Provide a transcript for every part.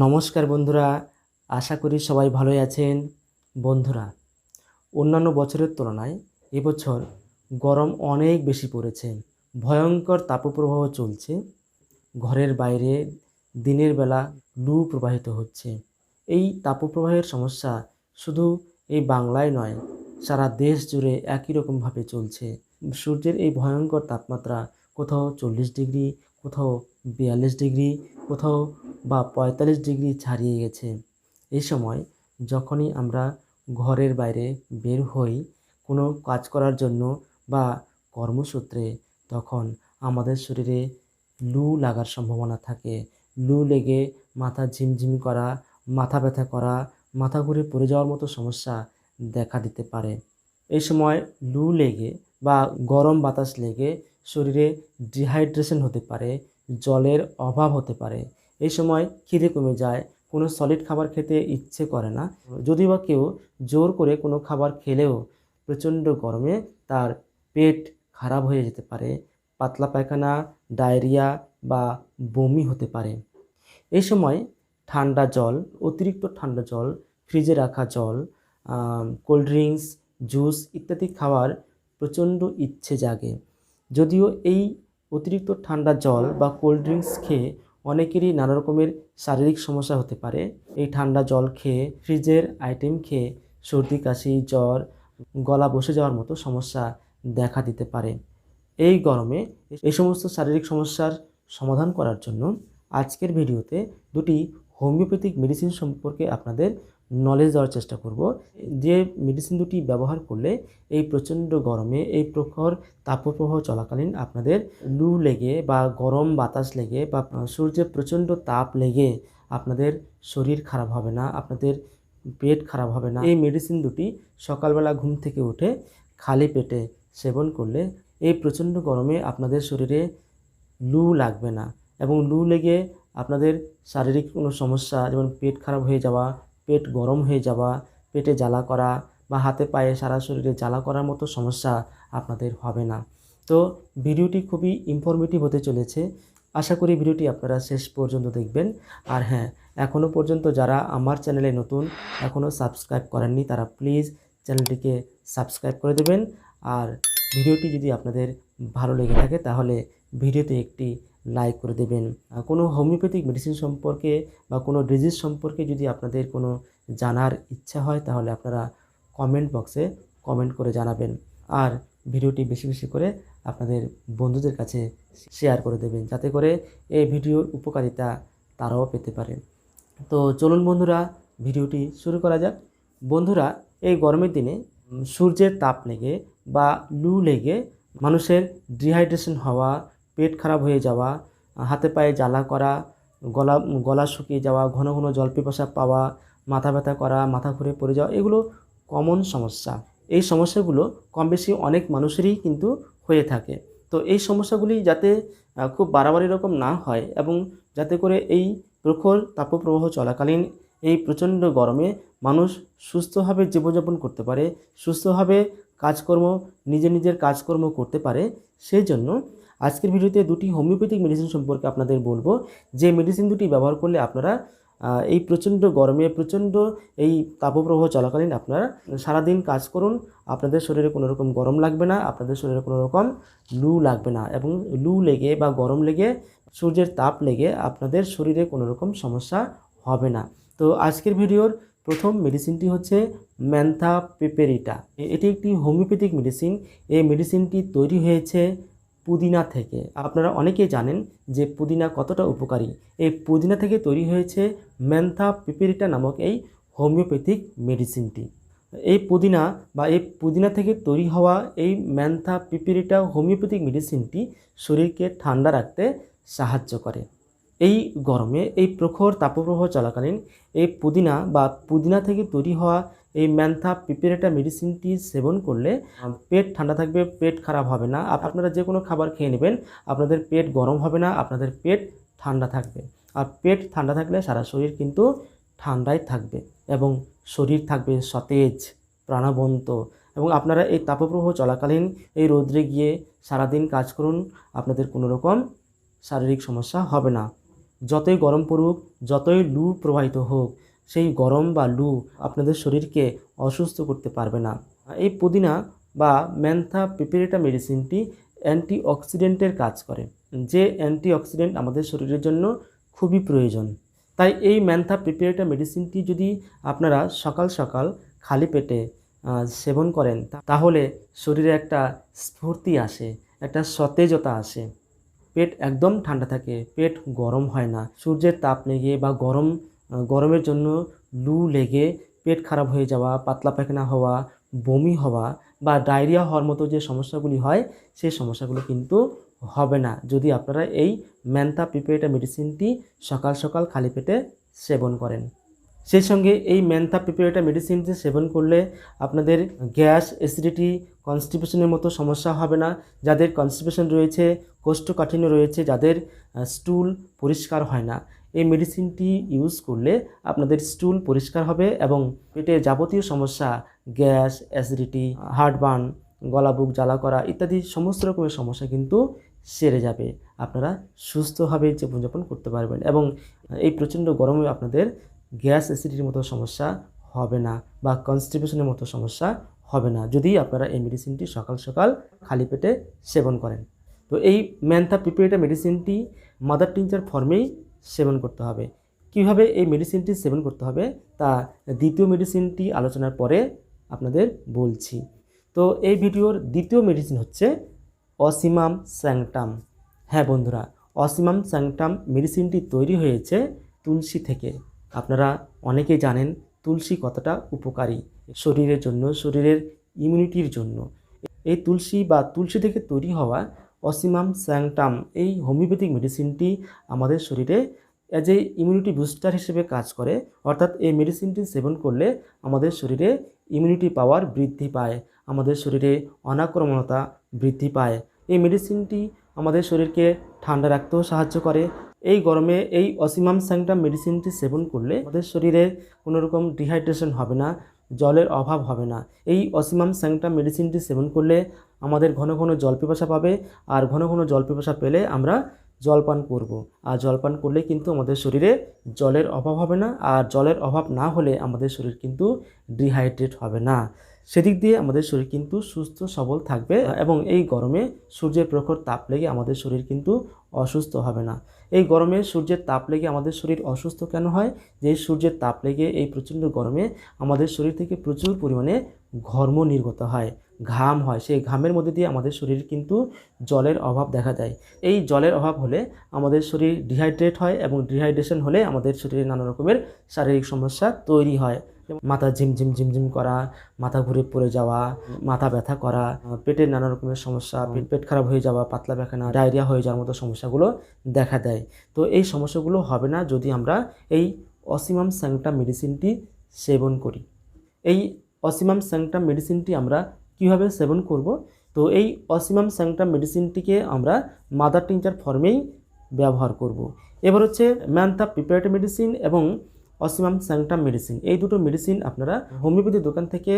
নমস্কার বন্ধুরা, আশা করি সবাই ভালোই আছেন। বন্ধুরা, অন্যান্য বছরের তুলনায় এবছর গরম অনেক বেশি পড়েছে। ভয়ঙ্কর তাপপ্রবাহ চলছে। ঘরের বাইরে দিনের বেলা লু প্রবাহিত হচ্ছে। এই তাপপ্রবাহের সমস্যা শুধু এই বাংলায় নয়, সারা দেশ জুড়ে একই রকমভাবে চলছে। সূর্যের এই ভয়ঙ্কর তাপমাত্রা কোথাও চল্লিশ ডিগ্রি, কোথাও বিয়াল্লিশ ডিগ্রি কোথাও বা পঁয়তাল্লিশ ডিগ্রি ছাড়িয়ে গেছে। এই সময় যখনই আমরা ঘরের বাইরে বের হই কোনো কাজ করার জন্য বা কর্মসূত্রে, তখন আমাদের শরীরে লু লাগার সম্ভাবনা থাকে। লু লেগে মাথা ঝিমঝিম করা, মাথা ব্যথা করা, মাথা ঘুরে পড়ে যাওয়ার মতো সমস্যা দেখা দিতে পারে। এই সময় লু লেগে বা গরম বাতাস লেগে শরীরে ডিহাইড্রেশন হতে পারে জলের অভাব হতে পারে। এই সময় খিদে কমে যায়, কোনো সলিড খাবার খেতে ইচ্ছে করে না। যদি বা কেউ জোর করে কোনো খাবার খেলেও প্রচণ্ড গরমে তার পেট খারাপ হয়ে যেতে পারে, পাতলা পায়খানা, ডায়রিয়া বা বমি হতে পারে। এই সময় ঠান্ডা জল, অতিরিক্ত ঠান্ডা জল, ফ্রিজে রাখা জল কোল্ড ড্রিঙ্কস, জুস ইত্যাদি খাওয়ার প্রচণ্ড ইচ্ছে জাগে। যদিও এই অতিরিক্ত ঠান্ডা জল বা কোল্ড ড্রিঙ্কস খেয়ে অনেকেরই নানা রকমের শারীরিক সমস্যা হতে পারে। এই ঠান্ডা জল খেয়ে ফ্রিজের আইটেম খেয়ে সর্দি, কাশি, জ্বর, গলা বসে যাওয়ার মতো সমস্যা দেখা দিতে পারে। এই গরমে এই সমস্ত শারীরিক সমস্যার সমাধান করার জন্য আজকের ভিডিওতে দুটি হোমিওপ্যাথিক মেডিসিন সম্পর্কে আপনাদের নলেজ দেওয়ার চেষ্টা করব। যে মেডিসিন দুটি ব্যবহার করলে এই প্রচণ্ড গরমে এই প্রখর তাপপ্রবাহ চলাকালীন আপনাদের লু লেগে বা গরম বাতাস লেগে বা সূর্যের প্রচণ্ড তাপ লেগে আপনাদের শরীর খারাপ হবে না, আপনাদের পেট খারাপ হবে না। এই মেডিসিন দুটি সকালবেলা ঘুম থেকে উঠে খালি পেটে সেবন করলে এই প্রচণ্ড গরমে আপনাদের শরীরে লু লাগবে না এবং লু লেগে আপনাদের শারীরিক কোনো সমস্যা যেমন পেট খারাপ হয়ে যাওয়া পেট গরম হয়ে যাওয়া, পেটে জ্বালা করা বা হাতে পায়ে সারা শরীরে জ্বালা করার মতো সমস্যা আপনাদের হবে না। তো ভিডিওটি খুবই ইনফরমেটিভ হতে চলেছে। আশা করি ভিডিওটি আপনারা শেষ পর্যন্ত দেখবেন। আর হ্যাঁ এখনও পর্যন্ত যারা আমার চ্যানেলে নতুন এখনও সাবস্ক্রাইব করেননি, তারা প্লিজ চ্যানেলটিকে সাবস্ক্রাইব করে দেবেন। আর ভিডিওটি যদি আপনাদের ভালো লেগে থাকে, তাহলে ভিডিওতে একটি লাইক করে দেবেন। কোনো হোমিওপ্যাথিক মেডিসিন সম্পর্কে বা কোনো ডিজিজ সম্পর্কে যদি আপনাদের কোনো জানার ইচ্ছা হয়, তাহলে আপনারা কমেন্ট বক্সে কমেন্ট করে জানাবেন। আর ভিডিওটি বেশি বেশি করে আপনাদের বন্ধুদের কাছে শেয়ার করে দেবেন, যাতে করে এই ভিডিওর উপকারিতা তারাও পেতে পারে। তো চলুন বন্ধুরা, ভিডিওটি শুরু করা যাক। বন্ধুরা, এই গরমের দিনে সূর্যের তাপ লেগে বা লু লেগে মানুষের ডিহাইড্রেশন হওয়া পেট খারাপ হয়ে যাওয়া, হাতে পায়ে জ্বালা করা, গলা গলা শুকিয়ে যাওয়া, ঘন ঘন জল পাওয়া, মাথা ব্যথা করা, মাথা ঘুরে পড়ে যাওয়া, এগুলো কমন সমস্যা। এই সমস্যাগুলো কম বেশি অনেক মানুষেরই কিন্তু হয়ে থাকে। তো এই সমস্যাগুলি যাতে খুব বাড়াবাড়ি রকম না হয় এবং যাতে করে এই প্রখর তাপপ্রবাহ চলাকালীন এই প্রচণ্ড গরমে মানুষ সুস্থভাবে জীবনযাপন করতে পারে, সুস্থভাবে কাজকর্ম, নিজের নিজের কাজকর্ম করতে পারে সেই জন্য আজকের ভিডিওতে দুটি হোমিওপ্যাথিক মেডিসিন সম্পর্কে আপনাদের বলব। যে মেডিসিন দুটি ব্যবহার করলে আপনারা এই প্রচণ্ড গরমে, প্রচণ্ড এই তাপপ্রবাহ চলাকালীন আপনারা সারাদিন কাজ করুন, আপনাদের শরীরে কোনো রকম গরম লাগবে না, আপনাদের শরীরে কোনো রকম লু লাগবে না এবং লু লেগে বা গরম লেগে, সূর্যের তাপ লেগে আপনাদের শরীরে কোনো রকম সমস্যা হবে না। তো আজকের ভিডিওর প্রথম মেডিসিনটি হচ্ছে ম্যান্থা পেপেরিটা। এটি একটি হোমিওপ্যাথিক মেডিসিন এই মেডিসিনটি তৈরি হয়েছে পুদিনা থেকে। আপনারা অনেকেই জানেন যে পুদিনা কতটা উপকারী। এই পুদিনা থেকে তৈরি হয়েছে ম্যান্থা পিপিরিটা নামক এই হোমিওপ্যাথিক মেডিসিনটি এই পুদিনা বা এই পুদিনা থেকে তৈরি হওয়া এই ম্যান্থা পিপিরিটা হোমিওপ্যাথিক মেডিসিনটি শরীরকে ঠান্ডা রাখতে সাহায্য করে। এই গরমে এই প্রখর তাপপ্রবাহ চলাকালীন এই পুদিনা বা পুদিনা থেকে তৈরি হওয়া এই ম্যান্থা পিপেরেটা মেডিসিনটি সেবন করলে পেট ঠান্ডা থাকবে, পেট খারাপ হবে না। আপনারা যে কোনো খাবার খেয়ে নেবেন, আপনাদের পেট গরম হবে না, আপনাদের পেট ঠান্ডা থাকবে। আর পেট ঠান্ডা থাকলে সারা শরীর কিন্তু ঠান্ডায় থাকবে এবং শরীর থাকবে সতেজ, প্রাণবন্ত। এবং আপনারা এই তাপপ্রবাহ চলাকালীন এই রৌদ্রে গিয়ে সারাদিন কাজ করুন, আপনাদের কোনো রকম শারীরিক সমস্যা হবে না। যতই গরম পড়ুক, যতই লু প্রবাহিত হোক, সেই গরম বা লু আপনাদের শরীরকে অসুস্থ করতে পারবে না। এই পুদিনা বা ম্যান্থা পিপেরিটা মেডিসিনটি অ্যান্টিঅক্সিডেন্টের কাজ করে, যে অ্যান্টিঅক্সিডেন্ট আমাদের শরীরের জন্য খুবই প্রয়োজন। তাই এই ম্যান্থা প্রিপেয়ারটা মেডিসিনটি যদি আপনারা সকাল সকাল খালি পেটে সেবন করেন তাহলে শরীরে একটা স্ফূর্তি আসে, একটা সতেজতা আসে। পেট একদম ঠান্ডা থাকে, পেট গরম হয় না। সূর্যের তাপ লেগে বা গরম গরমের জন্য লু লেগে পেট খারাপ হয়ে যাওয়া, পাতলা পায়খানা হওয়া, বমি হওয়া বা ডায়রিয়া হওয়ার মতো যে সমস্যাগুলি হয় সেই সমস্যাগুলো কিন্তু হবে না। যদি আপনারা এই ম্যান্থা প্রিপেয়ারটা মেডিসিনটি সকাল সকাল খালি পেটে সেবন করেন। সেই সঙ্গে এই ম্যান্থা প্রিপেয়ারটা মেডিসিনটি সেবন করলে আপনাদের গ্যাস অ্যাসিডিটি কনস্টিপেশনের মতো সমস্যা হবে না। যাদের কনস্টিপেশন রয়েছে, কোষ্ঠকাঠিন্য রয়েছে, যাদের স্টুল পরিষ্কার হয় না, এই মেডিসিনটি ইউজ করলে আপনাদের স্টুল পরিষ্কার হবে এবং পেটের যাবতীয় সমস্যা, গ্যাস অ্যাসিডিটি হার্টবার্ন গলা বুক জ্বালা করা ইত্যাদি সমস্ত রকমের সমস্যা কিন্তু সেরে যাবে। আপনারা সুস্থভাবে জীবনযাপন করতে পারবেন এবং এই প্রচণ্ড গরমে আপনাদের গ্যাস অ্যাসিডিটির মতো সমস্যা হবে না বা কনস্টিপেশনের মতো সমস্যা হবে না, যদি আপনারা এই মেডিসিনটি সকাল সকাল খালি পেটে সেবন করেন। তো এই ম্যান্থা প্রিপেয়ারটা মেডিসিনটি মাদার টিঞ্চার ফর্মেই সেবন করতে হবে। কীভাবে এই মেডিসিনটি সেবন করতে হবে তা দ্বিতীয় মেডিসিনটি আলোচনার পরে আপনাদের বলছি। তো এই ভিডিওর দ্বিতীয় মেডিসিন হচ্ছে অসিমাম স্যাংটাম। হ্যাঁ বন্ধুরা, অসিমাম স্যাংটাম মেডিসিনটি তৈরি হয়েছে তুলসী থেকে। আপনারা অনেকেই জানেন তুলসী কতটা উপকারী শরীরের জন্য, শরীরের ইমিউনিটির জন্য। এই তুলসী বা তুলসী থেকে তৈরি হওয়া অসিমাম স্যাংটাম, এই হোমিওপ্যাথিক মেডিসিনটি আমাদের শরীরে অ্যাজ এ ইমিউনিটি বুস্টার হিসেবে কাজ করে। অর্থাৎ এই মেডিসিনটি সেবন করলে আমাদের শরীরে ইমিউনিটি পাওয়ার বৃদ্ধি পায়, আমাদের শরীরে অনাক্রমণতা বৃদ্ধি পায়। এই মেডিসিনটি আমাদের শরীরকে ঠান্ডা রাখতেও সাহায্য করে এই গরমে এই অসিমাম স্যাংটাম মেডিসিনটি সেবন করলে আমাদের শরীরে কোনো রকম ডিহাইড্রেশন হবে না, জলের অভাব হবে না। এই অসিমাম স্যাংটাম মেডিসিনটি সেবন করলে আমাদের ঘন ঘন জল পিপাসা পাবে আর ঘন ঘন জল পিপাসা পেলে আমরা জলপান করব। আর জলপান করলে কিন্তু আমাদের শরীরে জলের অভাব হবে না, আর জলের অভাব না হলে আমাদের শরীর কিন্তু ডিহাইড্রেট হবে না। সেদিক দিয়ে আমাদের শরীর কিন্তু সুস্থ, সবল থাকবে এবং এই গরমে সূর্যের প্রখর তাপ লেগে আমাদের শরীর কিন্তু অসুস্থ হবে না। এই গরমে সূর্যের তাপ লেগে আমাদের শরীর অসুস্থ কেন হয়? যে সূর্যের তাপ লেগে এই প্রচণ্ড গরমে আমাদের শরীর থেকে প্রচুর পরিমাণে ঘর্ম নির্গত হয়। ঘাম হয় সেই ঘামের মধ্যে দিয়ে আমাদের শরীর কিন্তু জলের অভাব দেখা দেয়। এই জলের অভাব হলে আমাদের শরীর ডিহাইড্রেট হয় এবং ডিহাইড্রেশন হলে আমাদের শরীরে নানা রকমের শারীরিক সমস্যা তৈরি হয়। মাথা ঝিমঝিম ঝিমঝিম করা মাথা ঘুরে পড়ে যাওয়া মাথা ব্যথা করা পেটের নানা রকমের সমস্যা পেট পেট খারাপ হয়ে যাওয়া পাতলা পায়খানা ডায়রিয়া হয়ে যাওয়ার মতো সমস্যাগুলো দেখা দেয়। তো এই সমস্যাগুলো হবে না যদি আমরা এই অসিমাম স্যাংটাম মেডিসিনটি সেবন করি। এই অসিমাম স্যাংটাম মেডিসিনটি আমরা কীভাবে সেবন করব? তো এই অসিমাম স্যাংটাম মেডিসিনটিকে আমরা মাদার টিঞ্চার ফর্মেই ব্যবহার করব। এবার হচ্ছে ম্যান্থা প্রিপারেটরি মেডিসিন এবং অসিমাম স্যাংটাম মেডিসিন। এই দুটো মেডিসিন আপনারা হোমিওপ্যাথি দোকান থেকে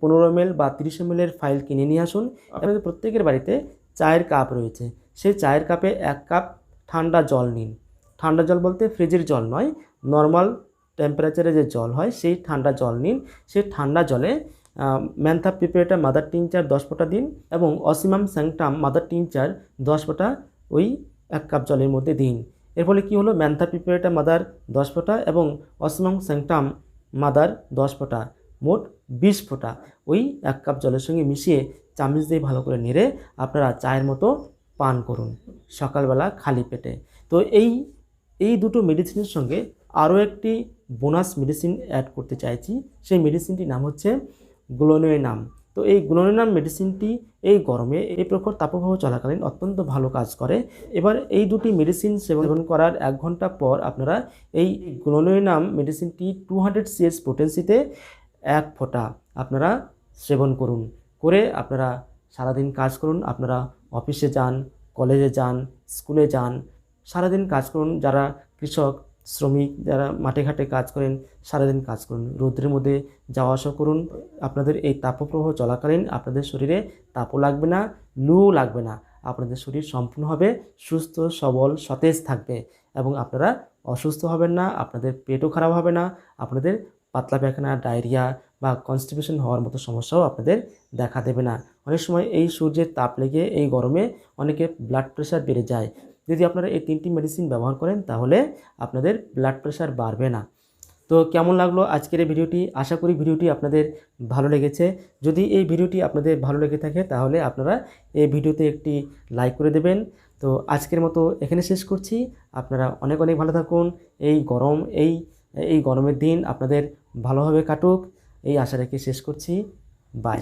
পনেরো এম বা তিরিশ এম ফাইল কিনে নিয়ে আসুন। আপনাদের প্রত্যেকের বাড়িতে চায়ের কাপ রয়েছে। সেই চায়ের কাপে এক কাপ ঠান্ডা জল নিন। ঠান্ডা জল বলতে ফ্রিজের জল নয়, নর্মাল টেম্পারেচারে যে জল হয়, সেই ঠান্ডা জল নিন। সেই ঠান্ডা জলে ম্যান্থা প্রিপেয়ারটা মাদার টিনচার দশ ফোঁটা দিন এবং অসিমাম স্যাংটাম মাদার টিনচার দশ ফোঁটা ওই এক কাপ জলের মধ্যে দিন। এর ফলে কী হলো? ম্যান্থা প্রিপেয়ারটা মাদার দশ ফোঁটা এবং অসিমাম স্যাংটাম মাদার দশ ফোঁটা, মোট বিশ ফোঁটা ওই এক কাপ জলের সঙ্গে মিশিয়ে চামচ দিয়ে ভালো করে নেড়ে আপনারা চায়ের মতো পান করুন সকালবেলা খালি পেটে। তো এই এই দুটো মেডিসিনের সঙ্গে আরও একটি বোনাস মেডিসিন অ্যাড করতে চাইছি। সেই মেডিসিনটির নাম হচ্ছে গ্লোনোয়েনাম তো এই গ্লোনোনাম মেডিসিনটি এই গরমে এই প্রখর তাপপ্রবাহ চলাকালীন অত্যন্ত ভালো কাজ করে। এবার এই দুটি মেডিসিন সেবন করার এক ঘণ্টা পর আপনারা এই গ্লোনোনাম মেডিসিনটি টু হান্ড্রেড সিএস পোটেন্সিতে এক ফোঁটা আপনারা সেবন করুন। করে আপনারা সারাদিন কাজ করুন, আপনারা অফিসে যান, কলেজে যান, স্কুলে যান, সারাদিন কাজ করুন। যারা কৃষক শ্রমিক যারা মাঠে ঘাটে কাজ করেন, সারাদিন কাজ করুন। রৌদ্রের মধ্যে যাওয়া আসা করুন। আপনাদের এই তাপপ্রবাহ চলাকালীন আপনাদের শরীরে তাপও লাগবে না লু লাগবে না। আপনাদের শরীর সম্পূর্ণভাবে সুস্থ, সবল, সতেজ থাকবে এবং আপনারা অসুস্থ হবেন না, আপনাদের পেটও খারাপ হবে না, আপনাদের পাতলা পায়খানা, ডায়রিয়া বা কনস্টিপেশন হওয়ার মতো সমস্যাও আপনাদের দেখা দেবে না। অনেক সময় এই সূর্যের তাপ লেগে এই গরমে অনেকে ব্লাড প্রেশার বেড়ে যায়। যদি আপনারা এই তিনটি মেডিসিন ব্যবহার করেন, তাহলে আপনাদের ব্লাড প্রেশার বাড়বে না। তো কেমন লাগল আজকের এই ভিডিওটি? আশা করি ভিডিওটি আপনাদের ভালো লেগেছে। যদি এই ভিডিওটি আপনাদের ভালো লেগে থাকে, তাহলে আপনারা এই ভিডিওতে একটি লাইক করে দেবেন। তো আজকের মতো এখানে শেষ করছি। আপনারা অনেক অনেক ভালো থাকুন। এই গরম, এই এই গরমের দিন আপনাদের ভালোভাবে কাটুক। এই আশা রেখে শেষ করছি। বাই